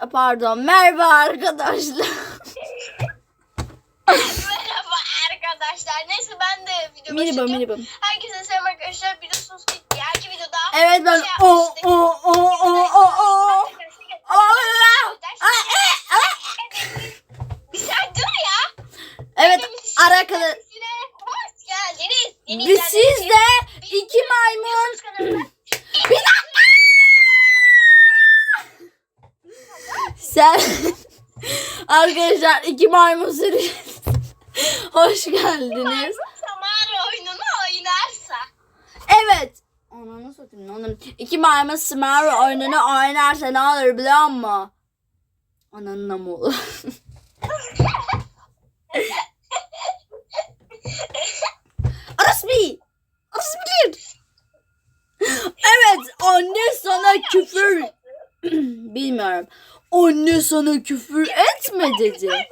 Pardon merhaba arkadaşlar. Merhaba arkadaşlar. Neyse ben de video Merhaba başlayacağım. merhaba. Herkese selam arkadaşlar. Biliyorsunuz ki diğerki videoda Evet ben şey o yapmıştık. o o o o o. Allah! Bir sen dur ya. Evet arkadaşlar Hoş geldiniz. Yeni biz izleyenlerimiz- sizde iki maymun bir dakika. Sen arkadaşlar iki maymun serisi hoş geldiniz. Samara oyununu oynarsa. Evet. Ananı satayım oğlum. İki maymun Smurf oyununu oynarsa ne olur biliyor musun? Ananın namı olur. Orası bir. Orası bilir. Evet anne sana küfür. Bilmiyorum. Anne sana küfür etme dedi.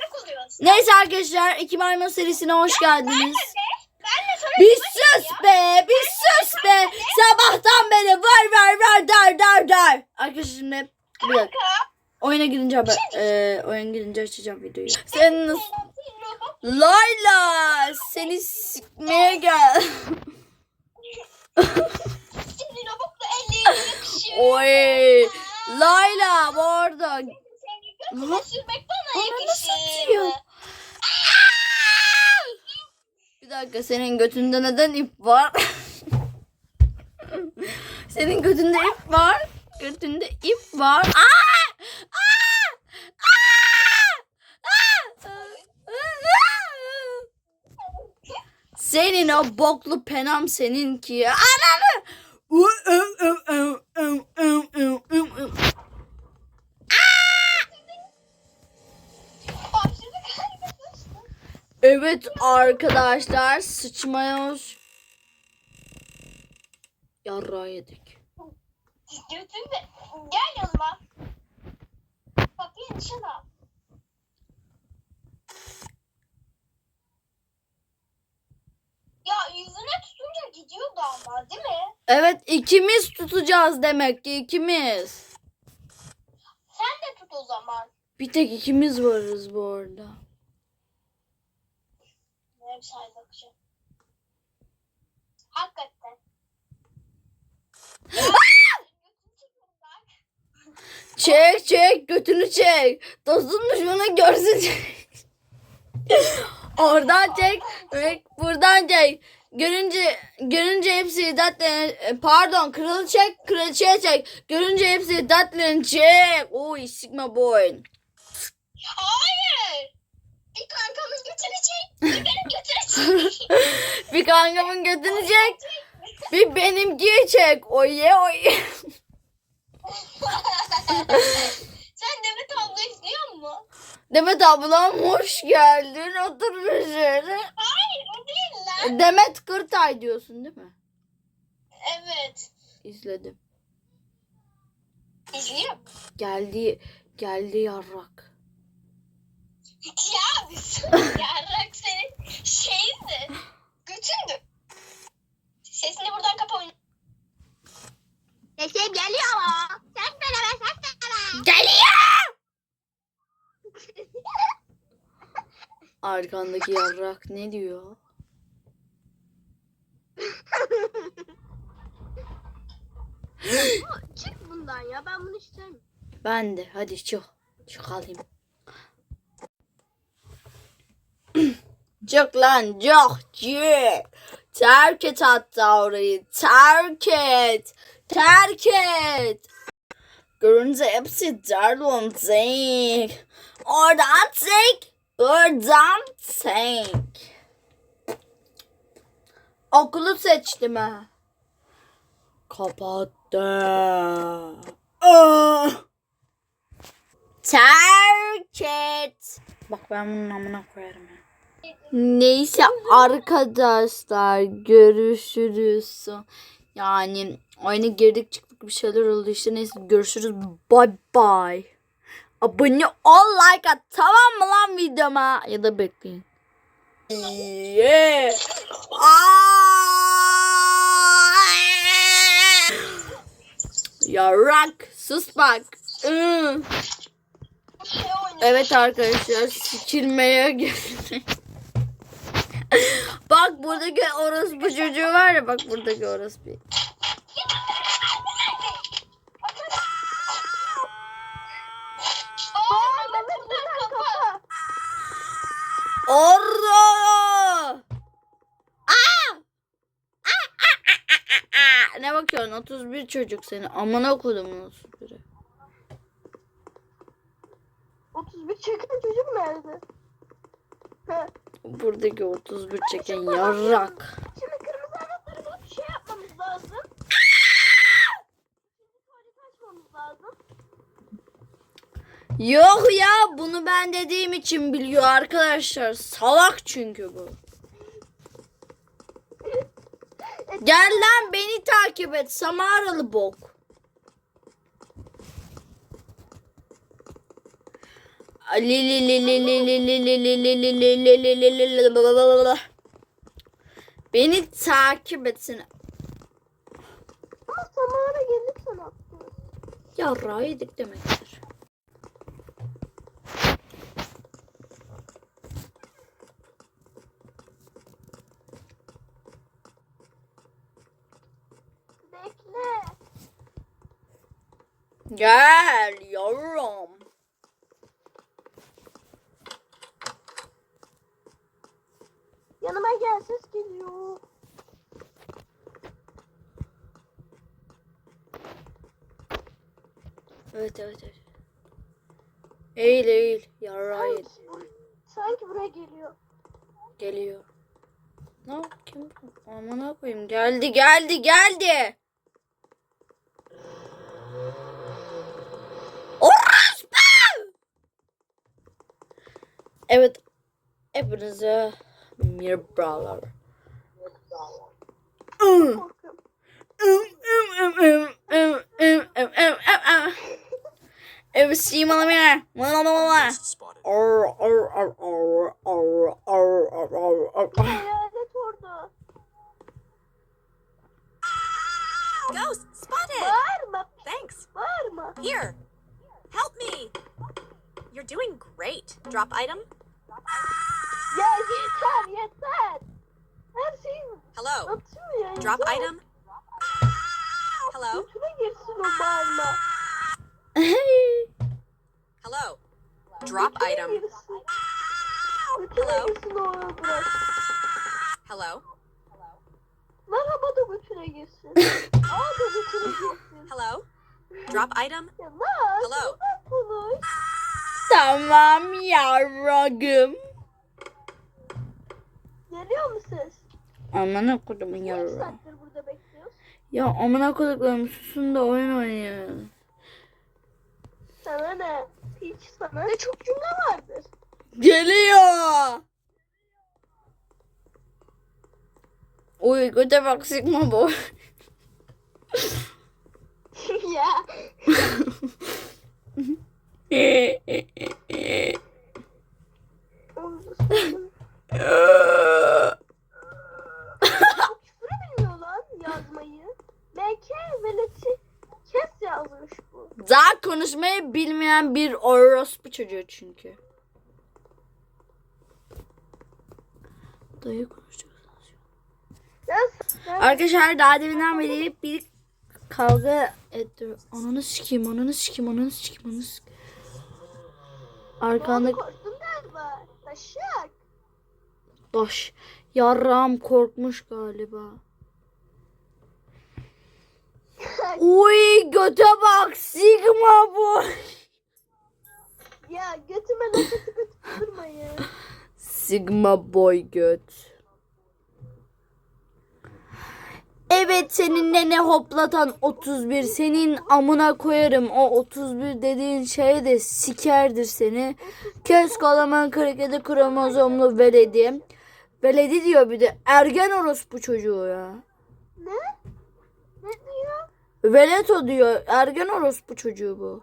Neyse arkadaşlar iki maymun serisine hoş geldiniz. Bir sus be, bir sus be. Sabahtan beri var var var der der der. Arkadaşlar şimdi bir dakika. Oyuna girince haber, e, oyuna girince açacağım videoyu. Sen nasıl? Layla seni sikmeye gel. Oy. Layla bu arada. Seni sürmek bana yakışır. Bir dakika senin götünde neden ip var? senin götünde ip var. Götünde ip var. Aa! Senin o boklu penam seninki. Ananı! Evet arkadaşlar sıçmaya hoş. Yarra yedik. Götünde. Gel yanıma. Kapıyı dışına. Ya yüzüne tutunca gidiyordu ama değil mi? Evet ikimiz tutacağız demek ki ikimiz. Sen de tut o zaman. Bir tek ikimiz varız bu arada. Bir şey bakacağım. Hakikaten. Çek çek götünü çek. Dostun düşmanı görsün. Oradan çek. Buradan çek. Görünce görünce hepsi datlerin pardon kralı çek kraliçeye çek. Görünce hepsi datlerin çek. Oy sigma boy. Hayır. Bir kankamın götünü çek. Bir benim götünü çek. Bir kankamın götünü çek. Bir benimkiyi çek. Oye oye. Sen Demet abla izliyor musun? Demet ablam hoş geldin. Otur üzerine. Hayır o değil lan. Demet Kırtay diyorsun değil mi? Evet. İzledim. İzliyor. Geldi geldi yarrak. Ya. Yarrak senin şeyindi. Götündü. Sesini buradan kapa. Sesim geliyor ama. Ses vereme ses vereme. Geliyor. Arkandaki yarrak ne diyor? Çık bundan ya ben bunu istemiyorum. Ben de hadi çık. Çıkalım. Çık lan çık çık. Terk et hatta orayı. Terk et. Terk et. Görünce hepsi derlonacak. Oradan tek. Oradan tek. Okulu seçtim ha. Kapattı. Ah! Terk et. Bak ben bunun amına koyarım ya. Neyse arkadaşlar görüşürüz. Yani oyuna girdik çıktık bir şeyler oldu işte neyse görüşürüz. Bye bye. Abone ol like at tamam mı lan videoma? Ya da bekleyin. Yeah. Yarak sus bak. Şey. Evet arkadaşlar sikilmeye geldi. bak buradaki orospu çocuğu var ya bak buradaki orospu. Orro! Ne bakıyorsun 31 çocuk seni amına kodumun 31'i. 31 çeken çocuk nerede? Buradaki 31 çeken yarrak. Şimdi kırmızı anahtarı bulup şey yapmamız. Şimdi lazım. Yok ya bunu ben dediğim için biliyor arkadaşlar. Salak çünkü bu. Gel lan beni takip et Samaralı bok. Beni takip etsin. Ama Samara yapacağız? Yarrağı yedik demektir. Bekle. Gel yavrum. Yanıma gel ses geliyor. Evet evet evet. Eğil eğil. Yarrağı yedik. Sanki, bur- sanki buraya geliyor. Geliyor. Ne yap- kim? Amına koyayım. Geldi geldi geldi. Orospu! Evet. Hepinize I'm your brother. Um. Um, um, um, um, um, um, um, um, It was see mala mira. Mala mala mala. Or or or or or or or or. Ghost spotted. Varma. Thanks. Varma. Here. Help me. You're doing great. Drop item Ya yeter yeter. Her şeyi Hello. atıyor ya. Drop yeter. item. Hello. Götüne girsin o bağırma. Hello. Drop Götüne item. girsin. Götüne Hello. girsin o bırak. Hello. Merhaba da götüne girsin. Aa da götüne girsin. Hello. Drop item. Ya lan. Hello. Ben konuş. Tamam yarragım. Geliyor mu ses? Amına kodumun Kaç yarrağı. saattir burada bekliyoruz? Ya amına koduklarım susun da oyun oynayın. Sana ne? Hiç sana ne çok cümle vardır. Geliyor. Uy göte bak sıkma bu. ya. Onu da söyleyeyim. Küfür bilmiyor lan yazmayı. MK veleti kes yazmış bu. Daha bilmeyen bir orospu çocuğu çünkü. Dayı konuşacağız. Arkadaşlar daha deminden beri bir kavga etti. Ananı sikeyim, ananı sikeyim, ananı sikeyim, ananı sikeyim. Arkanda korktum galiba. Taşak. taş. Yarram korkmuş galiba. Uy göte bak sigma bu. Ya götüme laf atıp atıp durmayın. Sigma boy göt. Evet senin nene hoplatan 31 senin amına koyarım o 31 dediğin şey de sikerdir seni. Kes kalaman krekede kromozomlu veledi. Veledi diyor bir de ergen orospu çocuğu ya. ne? Ne diyor? Veleto diyor ergen orospu çocuğu bu.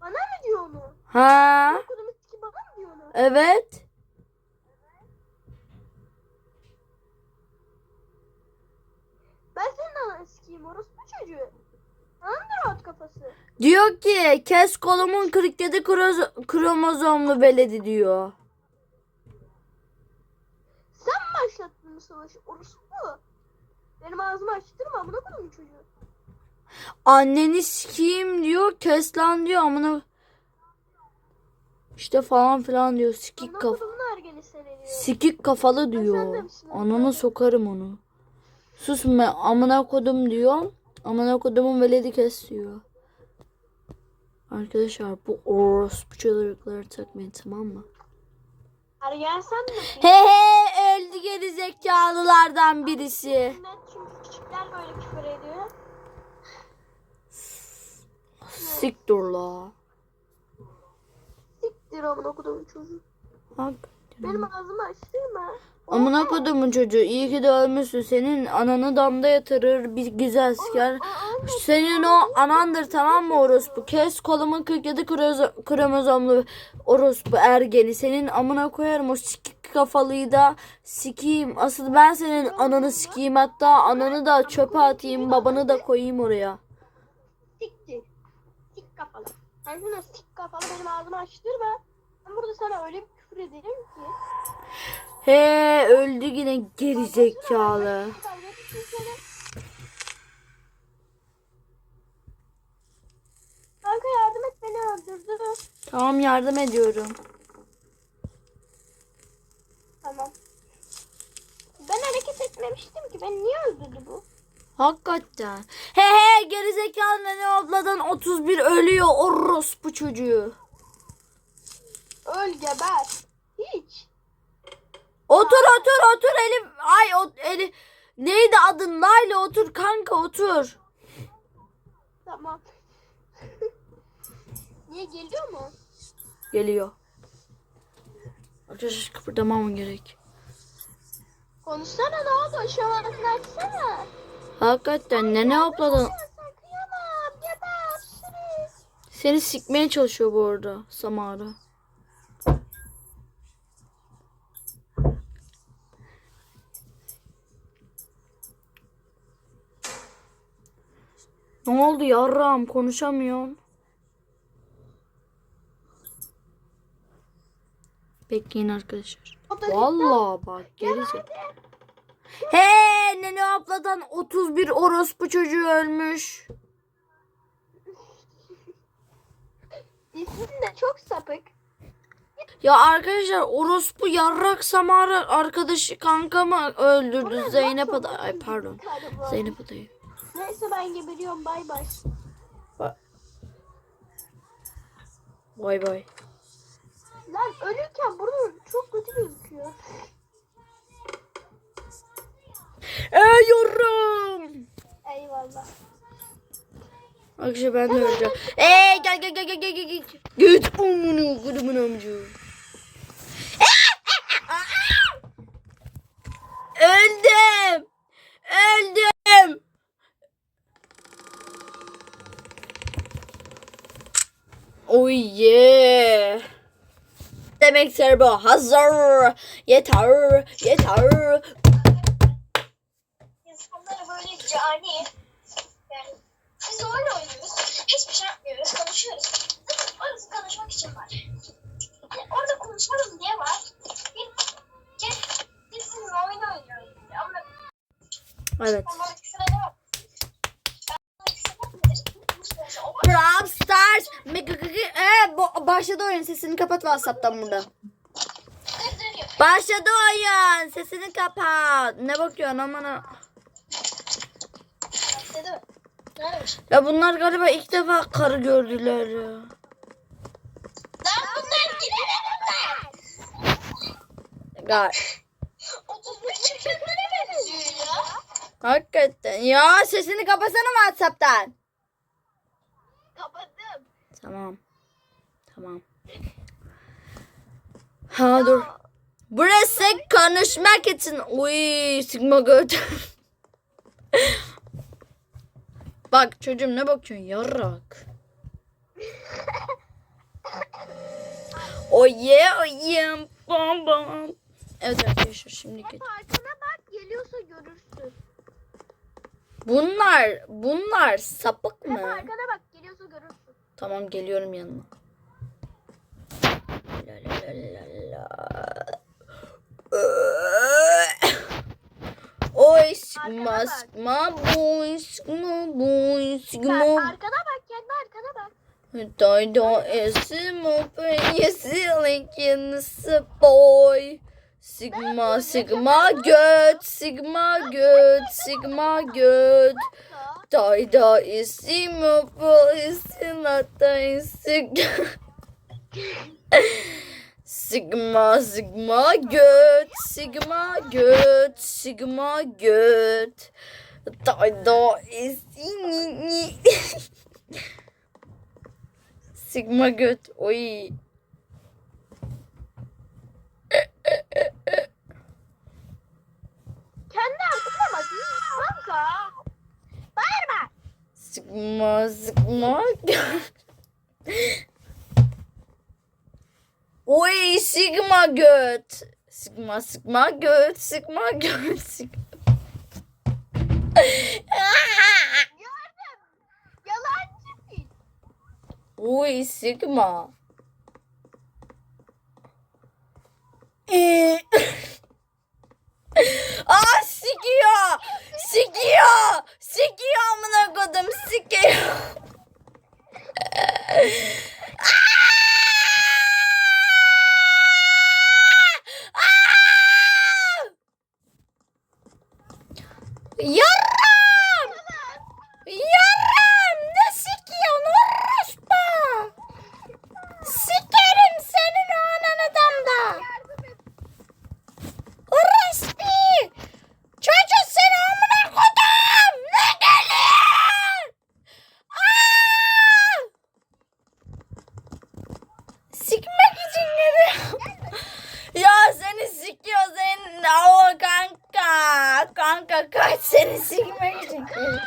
Bana mı diyor onu? Ha evet. Ben senin ananı sikeyim orospu çocuğu. Ananı da rahat kafası. Diyor ki kes kolumun 47 kroz- kromozomlu veledi diyor. Sen mi başlattın bu savaşı? Orası bu. Benim ağzımı açtırma amına koyayım çocuğu. Anneni sikeyim diyor. Kes lan diyor amına. İşte falan filan diyor. Sikik Amına kaf koyduğumun ergeni seni diyor. sikik kafalı diyor. Anana sokarım onu. Sus me amına kodum diyor. Amına kodumun veledi kes diyor. Arkadaşlar bu orospu çocukları takmayın tamam mı? Ergen sen mi? He he öldü geri zekalılardan birisi. Çünkü küçükler böyle küfür ediyor. Siktir la. Siktir amına koyduğum çocuğu. Benim ağzımı açtırma. Amına kodumun çocuğu iyi ki de ölmüşsün. Senin ananı damda yatırır bir güzel asker. Senin o anandır tamam mı orospu? Kes kolumun 47 krozo- kromozomlu orospu ergeni. Senin amına koyarım o sikik kafalıyı da sikeyim. Asıl ben senin ananı sikeyim hatta ananı da çöpe atayım babanı da koyayım oraya. Siktir. Sik şuna sik kafalı benim ağzımı açtırma. Ben burada sana öyle bir küfür ederim ki. He öldü yine geri zekalı. Kavga etsin seni. Kanka yardım et beni öldürdü. Tamam yardım ediyorum. Tamam. Ben hareket etmemiştim ki. Ben niye öldürdü bu? Hakikaten. He he gerizekalı nene abladan 31 ölüyor orospu çocuğu. Öl geber. Hiç. Otur otur otur Elif. Ay o Elif. Neydi adın? Layla otur kanka otur. Tamam. niye geliyor mu? Geliyor. Arkadaşlar kıpırdamam gerek. Konuşsana ne oldu? Şu an açsana. Hakikaten nene abladan Sen kıyamam. Geber. Sürüz. Seni sikmeye çalışıyor bu arada Samara. Ne oldu yarram konuşamıyorum. Bekleyin arkadaşlar. Vallahi bak gerizekalı. He nene abladan 31 orospu çocuğu ölmüş. İsmin de çok sapık. Ya arkadaşlar orospu yarrak samara arkadaşı kankamı öldürdü Zeynep adayı. Ay pardon. Zeynep adayı. Neyse ben geberiyorum bay bay. Bay bay. Lan ölürken burada çok kötü gözüküyor. Ey yorum. Eyvallah. Arkadaşlar ben de öleceğim. Ey gel gel gel gel gel gel. gel. Git umunu kudumun amcu. Öldüm. Öldüm. Oh yeah. Demektir bu. Hazır. Yeter. Yeter. İnsanlar böyle cani. Biz oyun oynuyoruz. Hiçbir şey yapmıyoruz. Konuşuyoruz. Zaten orası konuşmak için var. Yani orada konuşalım diye var. Bir, gel, biz sizinle oyun oynuyoruz. Ama Evet. Brawl Stars. Ee, başladı oyun. Sesini kapat WhatsApp'tan burada. Başladı oyun. Sesini kapat. Ne bakıyorsun amına? Dedi mi? Neredeymiş? Ya bunlar galiba ilk defa karı gördüler ya. Lan bunlar ne bunlar? Gal 35 çekenlere benziyor ya. Hakikaten. Ya sesini kapatsana WhatsApp'tan. Kapattım. Tamam. Tamam. Ha dur. Burası konuşmak için. Uy sigma göt. Bak çocuğum ne bakıyorsun yarrak. Oye oye bam bam. Evet arkadaşlar şimdi geç. Arkana bak geliyorsa görürsün. Bunlar bunlar sapık Hep mı? arkana bak geliyorsa görürsün. Tamam geliyorum yanına. La la la la la. Bak. sıkma boy sıkma boy Bak, sıkma. arkana bak kendi arkana bak. Da da esim open yesilik yanısı boy. Sigma sigma göt sigma göt sigma göt. Da da isim open isim hatta isim. Sigma sigma göt sigma göt sigma göt. Da da isim Sigma göt. Oy. Kendi arkana bak. Kanka. Bağırma. Sigma sigma göt. Oy sigma göt. Sigma sigma göt. Sigma göt. Sigma. Oy sigma. Aa sikiyor. Sikiyor. Sikiyor amına kodum sikiyor. Yarram! Yarram! Ne sikiyorsun orospu? Sikerim senin o ananıdan da. Yardım et. Orospu! Çocuk seni amına kodum! Ne geliyor? Aa! Sikmek için geliyor. ya seni sikiyor senin. O kanka. Kanka kaç seni sikmek için geliyor.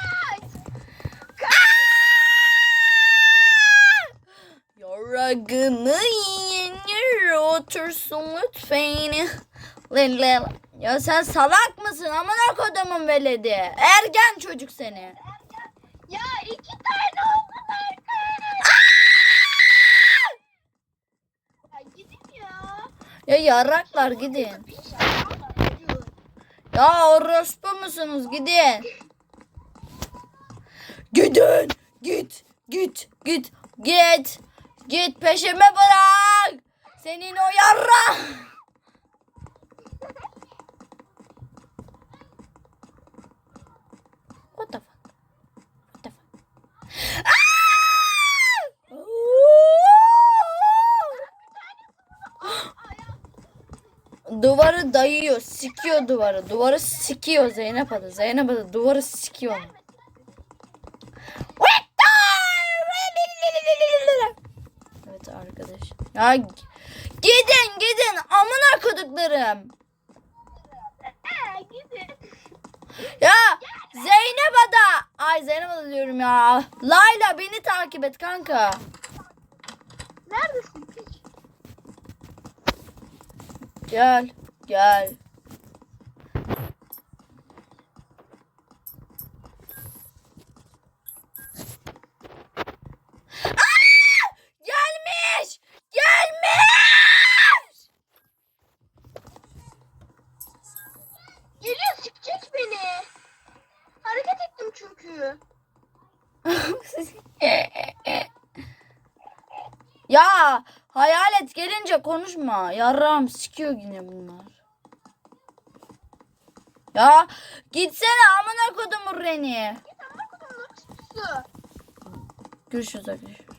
Yoragını yenir otursun lütfen. Ya sen salak mısın? Amına kodumun veledi. Ergen çocuk seni. Ya iki tane oldu. Ya gidin ya. Ya yaraklar gidin. Ya orospu musunuz? Gidin. Gidin. Git. Git. Git. Git. Git peşime bırak. Senin o yarra. Duvarı dayıyor, sikiyor duvarı. Duvarı sikiyor Zeynep adı. Zeynep adı duvarı sikiyor. Evet arkadaş. Ya gidin gidin amına koduklarım. Ya Zeynep Ada. Ay Zeynep Ada diyorum ya. Layla beni takip et kanka. Neredesin piç? Gel. Gel. Aa! Gelmiş! Gelmiş! Geliyor sikecek beni. Hareket ettim çünkü. ya gelince konuşma. Yarram sikiyor yine bunlar. Ya gitsene amına kodumun Reni. Görüşürüz arkadaşlar.